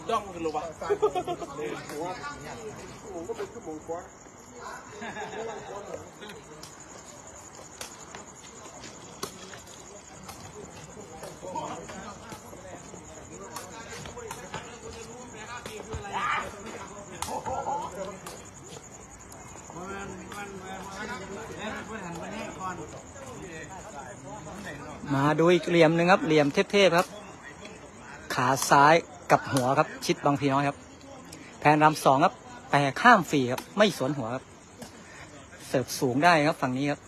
นด้องกันหรือวะผมก็เป็นชั่วโมงกว่ามาดูอีกเหลี่ยมหนึ่งครับ เหลี่ยมเทพๆครับ ขาซ้าย กับหัวครับ ชิดบางพีน้อยครับแผนรำสองครับแต่ข้ามฟรีครับ ไม่สวนหัวครับ เสิร์ฟสูงได้ครับฝั่งนี้ครับ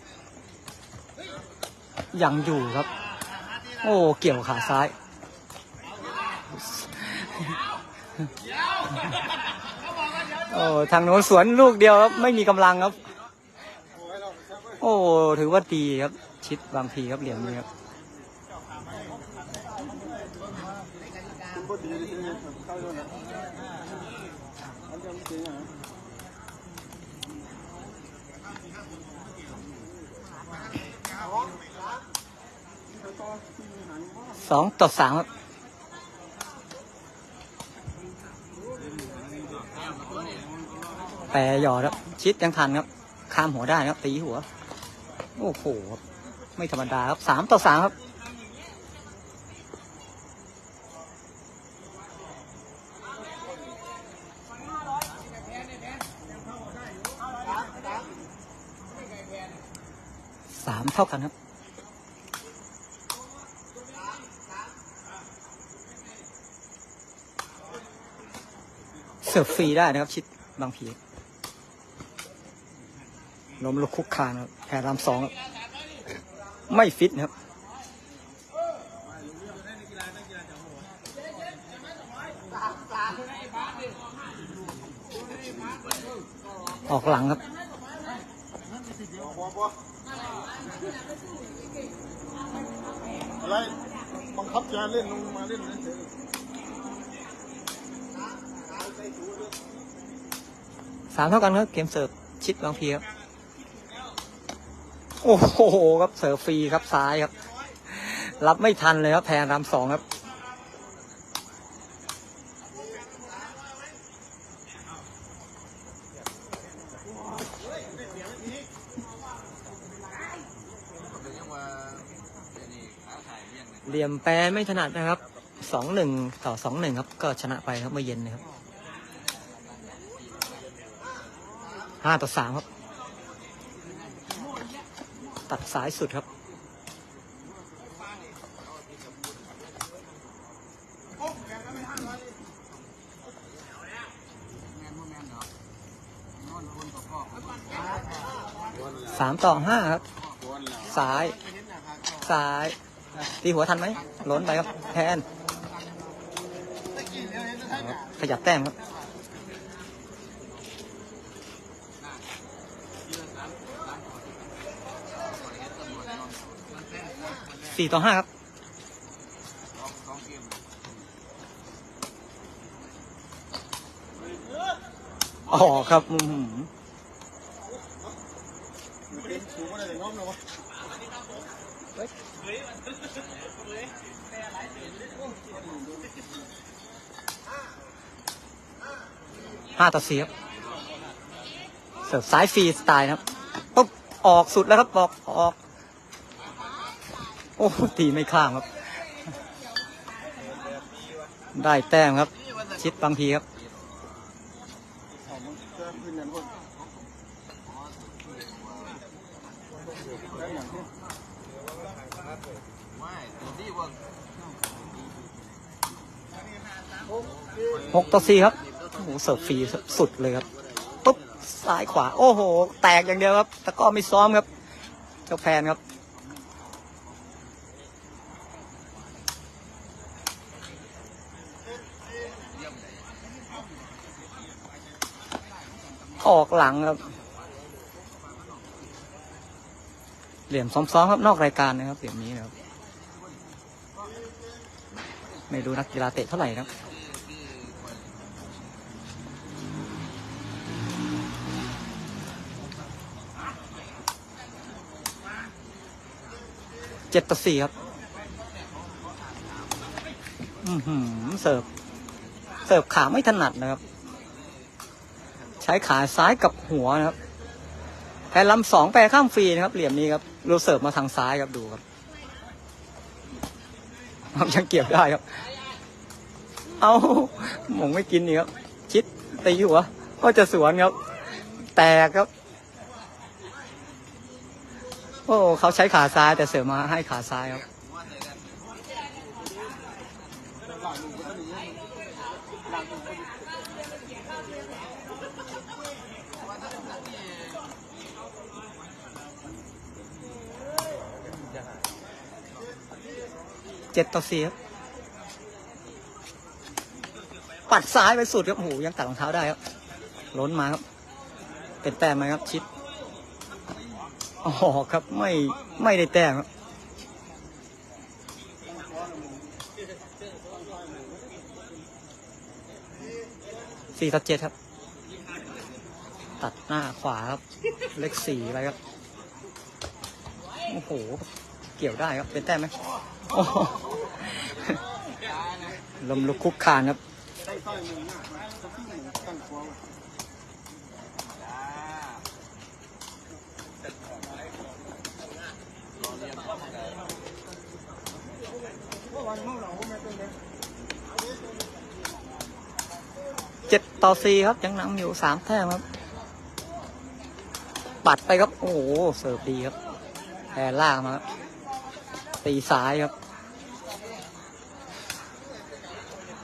ยังอยู่ครับ โอ้เกี่ยวขาซ้าย โอ้ทางโน้นสวนลูกเดียวครับ ไม่มีกำลังครับ โอ้ถือว่าดีครับ ชิดบางพีครับเหลี่ยมนี้ครับ คุณพอดี เลยเข้าด้วยนะมันจะไม่จริงอะสองต่อสามครับแต่หยอดครับ ชิดยังทันครับ ข้ามหัวได้ครับ ตีหัว โอ้โห ไม่ธรรมดาครับสามต่อสามครับ เท่ากันครับ เสิร์ฟฟรีได้นะครับ ชิดบางพีล้มลุกคุกคานครับแพ้รำสองไม่ฟิตนะครับออกหลังครับ อะไรบังคับจะเล่นลงมาเล่นเฉยสามเท่ากันครับ เกมเสิร์ฟชิดบางพีครับ โอ้โหครับเสิร์ฟฟรีครับซ้ายครับ รับไม่ทันเลยครับแพนรำสองครับ เหลี่ยมแปรไม่ถนัดนะครับสองหนึ่งต่อสองหนึ่งครับ ก็ชนะไปครับเมื่อเย็นนะครับห้าต่อสามครับ ตัดสายสุดครับสามต่อห้าครับ ซ้าย ซ้าย ตีหัวทันไหมล้นไปครับแทนครับขยับแต้มครับสี่ต่อห้าครับอ๋อครับอืมเห้าต่อสี่ครับเสิร์ฟซ้ายฟรีสไตล์นะครับปุ๊บออกสุดแล้วครับบอกออกโอ้ตีไม่ข้ามครับ ได้แต้มครับ ชิดบางทีครับ อ๋อมันจะขึ้นอย่างพวกได้อย่างที่ หกต่อสี่ครับโอ้โหเสิร์ฟฟรีสุดเลยครับปุ๊บซ้ายขวา โอ้โห แตกอย่างเดียวครับแต่ก็ไม่ซ้อมครับ เจ้าแพนครับออกหลังครับ เหลี่ยมซ้อมๆครับนอกรายการนะครับเหลี่ยมนี้นะครับ ไม่รู้นักกีฬาเตะเท่าไหร่นะครับเจ็ดต่อสี่ครับ อือหือเสิร์ฟสิร์ฟขาไม่ถนัดนะครับ ใช้ขาซ้ายกับหัวนะครับแผ่นลำสองแปรข้ามฟรีนะครับ เหลี่ยมนี้ครับเราเสิร์ฟมาทางซ้ายครับดูครับ ครับยังเกี่ยวได้ครับ เอาหมงไม่กินนี่ครับ ชิดตีหัวก็จะสวนครับ แตกครับ โอ้เขาใช้ขาซ้ายแต่เสิร์ฟมาให้ขาซ้ายครับ เจ็ดต่อสี่ครับ ปัดซ้ายไปสุดครับโอ้โหยังตัดรองเท้าได้ครับ ล้นมาครับ เป็นแต้มไหมครับชิดอ๋อครับไม่ไม่ได้แต้มครับสี่ต่อเจ็ดครับ ตัดหน้าขวาครับ เลขสี่ไปครับ โอ้โห เกี่ยวได้ครับ เป็นแต้มไหม ลมลุกคุกคานครับได้สร้อยหนึ่งหน้ามาสักที่หนึ่งตั้งครัวไว้เจ็ดต่อสี่ครับ ยังนำอยู่สามแต้มครับ ปัดไปครับ โอ้โห เสิร์ฟดีครับแพรล่ามาครับตีซ้ายครับ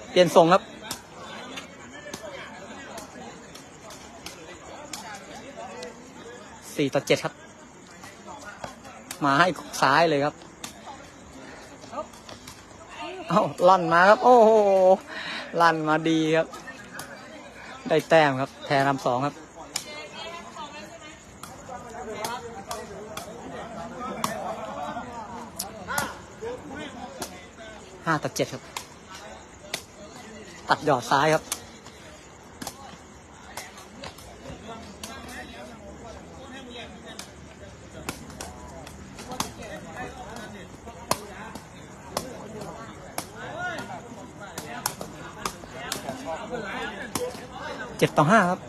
เปลี่ยนทรงครับ สี่ต่อเจ็ดครับ มาให้ซ้ายเลยครับ เอาลั่นมาครับ โอ้โห ลั่นมาดีครับ ได้แต้มครับ แพรนำสองครับห้าต่อเจ็ดครับ ตัดหยอดซ้ายครับ เจ็ดต่อห้าครับ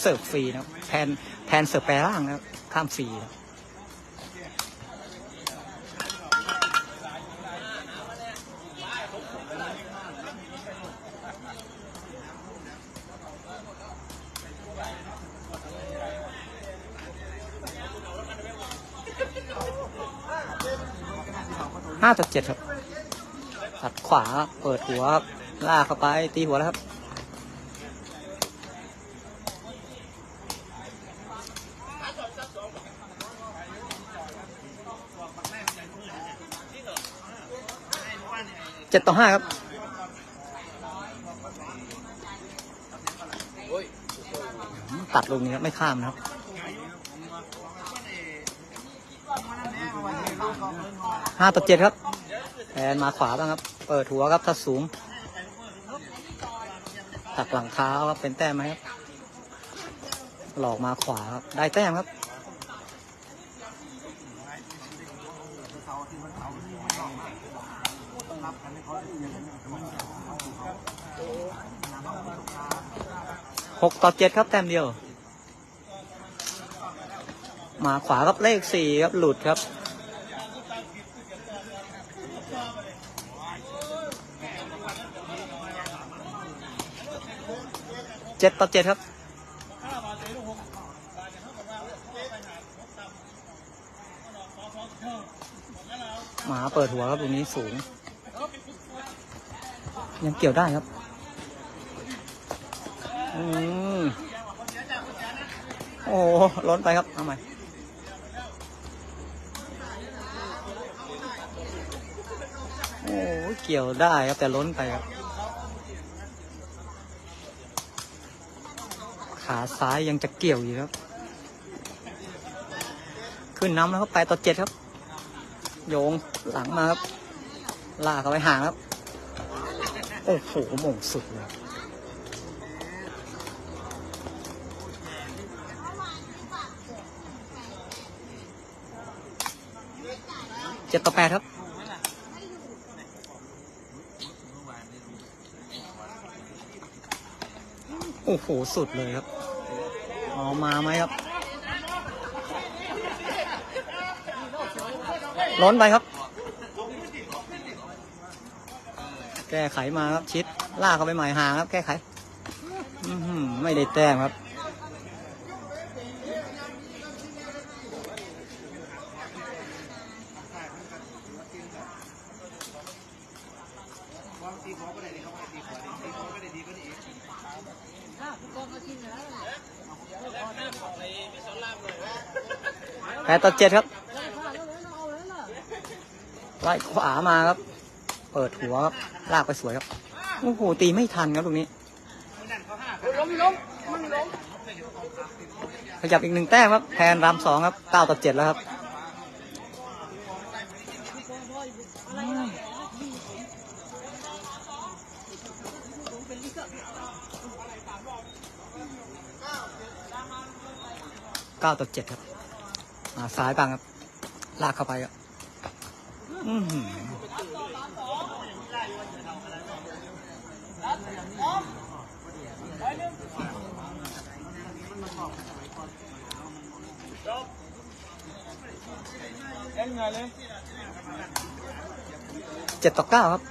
เสิร์ฟฟรีนะครับแทนแทนเสิร์ฟแปรร่างนะครับ ข้ามฟรีครับ ห้าต่อเจ็ดครับ ตัดขวาเปิดหัวครับลากเข้าไปตีหัวแล้วครับเจ็ดต่อห้าครับตัดลงนี้ครับไม่ข้ามนะครับ ห้าต่อเจ็ดครับแทนมาขวาบ้างครับ เปิดหัวครับถ้าสูงตักหลังเท้าครับเป็นแต้มไหมครับ หลอกมาขวาครับได้แต้มครับหกต่อเจ็ดครับแต้มเดียว มาขวาครับเลขสี่ครับหลุดครับ เจ็ดต่อเจ็ดครับหมาเปิดหัวครับตรงนี้สูง ยังเกี่ยวได้ครับ อืมโอ้โหล้นไปครับเอาใหม่โอ้เกี่ยวได้ครับแต่ล้นไปครับ ขาซ้ายยังจะเกี่ยวอยู่ครับ ขึ้นน้ำแล้วครัไปต่อเจ็ดครับ โยงหลังมาครับลากเขาไปห่างครับ โอ้โหมงสุดเลยเจ็ดต่อแปดครับโอ้โห สุดเลยครับ ออกมาไหมครับ ร้อนไปครับ แก้ไขมาครับชิดลากเขาไปใหม่ห่างครับ แก้ไขไม่ได้แต้มครับตีหัวก็ได้ดีเขาไม่ตีหัวตีหัวก็ได้ดีก็ดีฟองก็ชิมนะ แปดต่อเจ็ดครับไล่ขวามาครับ เปิดหัวครับลากไปสวยครับโอ้โหตีไม่ทันครับตรงนี้ขยับอีกหนึ่งแต้มครับแทนรามสองครับเก้าต่อเจ็ดแล้วครับเก้าต่อเจ็ดครับ มาซ้ายบ้างครับ ลากเข้าไปครับอือหือเจ็ดต่อเก้าครับ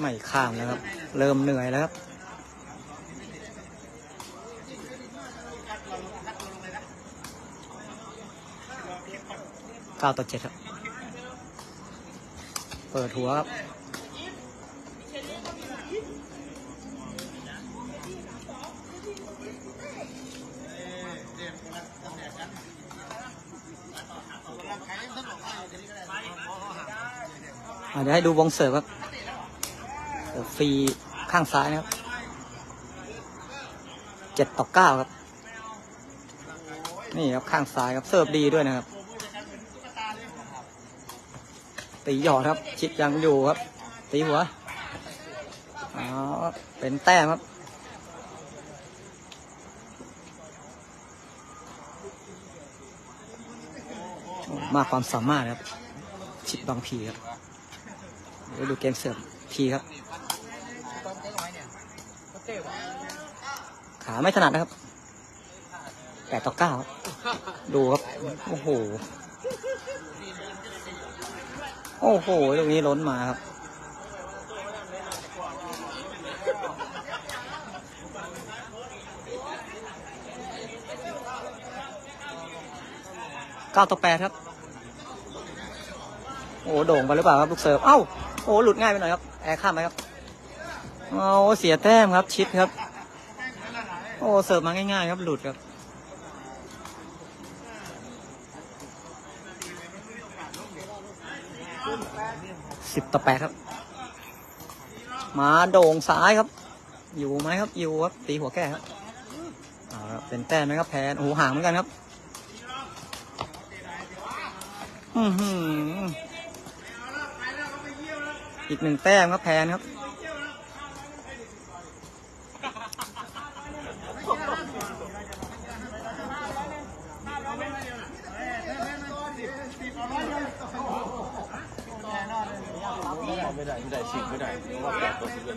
ไม่ข้ามแล้วครับ เริ่มเหนื่อยแล้วครับ ก้าต่อเจ็ดครับ เปิดหัวครับเดี๋ยวให้ดูวงเสิร์ฟครับเสิร์ฟฟรีข้างซ้ายนะครับเจ็ดต่อเก้าครับ นี่ครับข้างซ้ายครับเสิร์ฟดีด้วยนะครับ ตีหยอดครับ ชิดยังอยู่ครับ ตีหัวอ๋อเป็นแต้มครับมากความสามารถครับ ชิดบางพีครับเดูเกมเสร์ฟพีครับ ขาไม่ถนัดนะครับแปดต่อเก้าครับดูครับ โอ้โห โอ้โหตรงนี้ล้นมาครับ เก้าต่อแปดครับ โอ้โด่งไปหรือเปล่าครับลูกเสิร์ฟ เอ้า โอ้หลุดง่ายไปหน่อยครับ แอร์ข้ามไปครับเอาเสียแต้มครับ ชิดครับ โอ้เสิร์ฟมาง่ายๆครับ หลุดครับ สิบต่อแปดครับ มาโด่งซ้ายครับ อยู่ไหมครับ อยู่ครับ ตีหัวแก้ครับเอาละเป็นแต้มไหมครับแพนโอ้โหห่างเหมือนกันครับอือหืออีกหนึ่งแต้มครับแพนครับ ไม่ได้ไม่ได้ชิงไม่ได้เพราะว่าแปดตัวสิบเอ็ด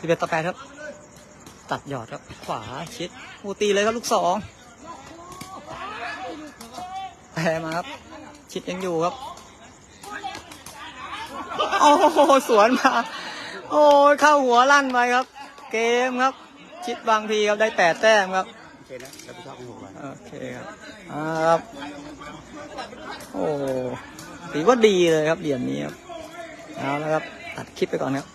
สิบเอ็ดต่อแปดครับ ตัดหยอดครับ ขวาชิดอูตีเลยครับลูกสองแพ้มาครับ ชิดยังอยู่ครับ โอ้โห สวนมา โอ้เข้าหัวลั่นไปครับ เกมครับ ชิดบางทีครับได้แปดแต้มครับโอเคนะแล้วพี่ชอบให้หกไปโอเคครับอ่าครับโอ้ถือว่าดีเลยครับเหรียญนี้ครับเอาแล้วครับตัดคลิปไปก่อนครับ